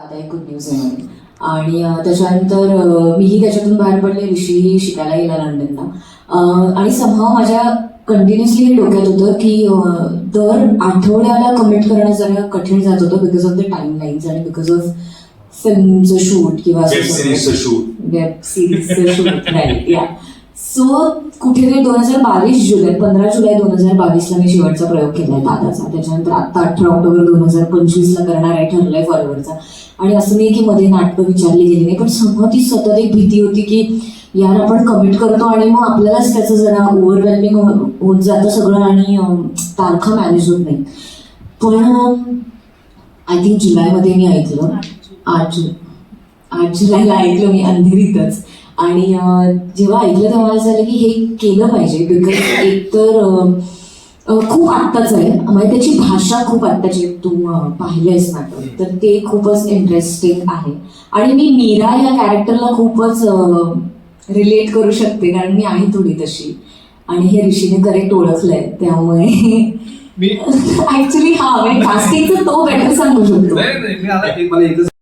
आता एक good news आहे. आणि त्याच्यानंतर मीही त्याच्यातून बाहेर पडले ऋषीही शिकायला गेला लंडनला आणि समहा माझ्या कंटिन्युअसली हे डोक्यात होतं की दर आठवड्याला कमिट करणं जरा कठीण जात होतं because of the time lines आणि बिकॉज ऑफ फिल्मचं शूट किंवा वेब. सिरीजचं शूट वेब सिरीजचं शूट राईट या सो कुठेतरी दोन हजार बावीस जुलै पंधरा जुलै दोन हजार बावीसला मी शेवटचा प्रयोग केलाय दादाचा. त्याच्यानंतर आता अठरा ऑक्टोबर दोन हजार पंचवीसला करणार आहे ठरलंय फॉरवर्डचा आणि असं नाही की मध्ये नाटकं विचारली गेली नाही पण समोर ती सतत एक भीती होती की यार आपण कमिट करतो आणि मग आपल्यालाच त्याचं जरा ओव्हरवेल्मिंग होत जातं सगळं आणि तारखा मॅनेज होत नाही पण आय थिंक जुलैमध्ये मी ऐकलं. आठ जु आठ जुलैला ऐकलं मी अंधेरीतच. आणि जेव्हा ऐकलं तेव्हा मला झालं की हे केलं पाहिजे बिकॉज एकतर खूप आत्ताच आहे. म्हणजे त्याची भाषा खूप आत्ताची. तू पाहिलंयस नाटक तर. ते खूपच इंटरेस्टिंग आहे. आणि मी मीरा या कॅरेक्टरला खूपच रिलेट करू शकते कारण मी आहे थोडी तशी. आणि हे ऋषीने करेक्ट ओळखलंय त्यामुळे. मी ऍक्च्युली हा म्हणजे कास्टिंगचा तो बेटर सांगू शकतो.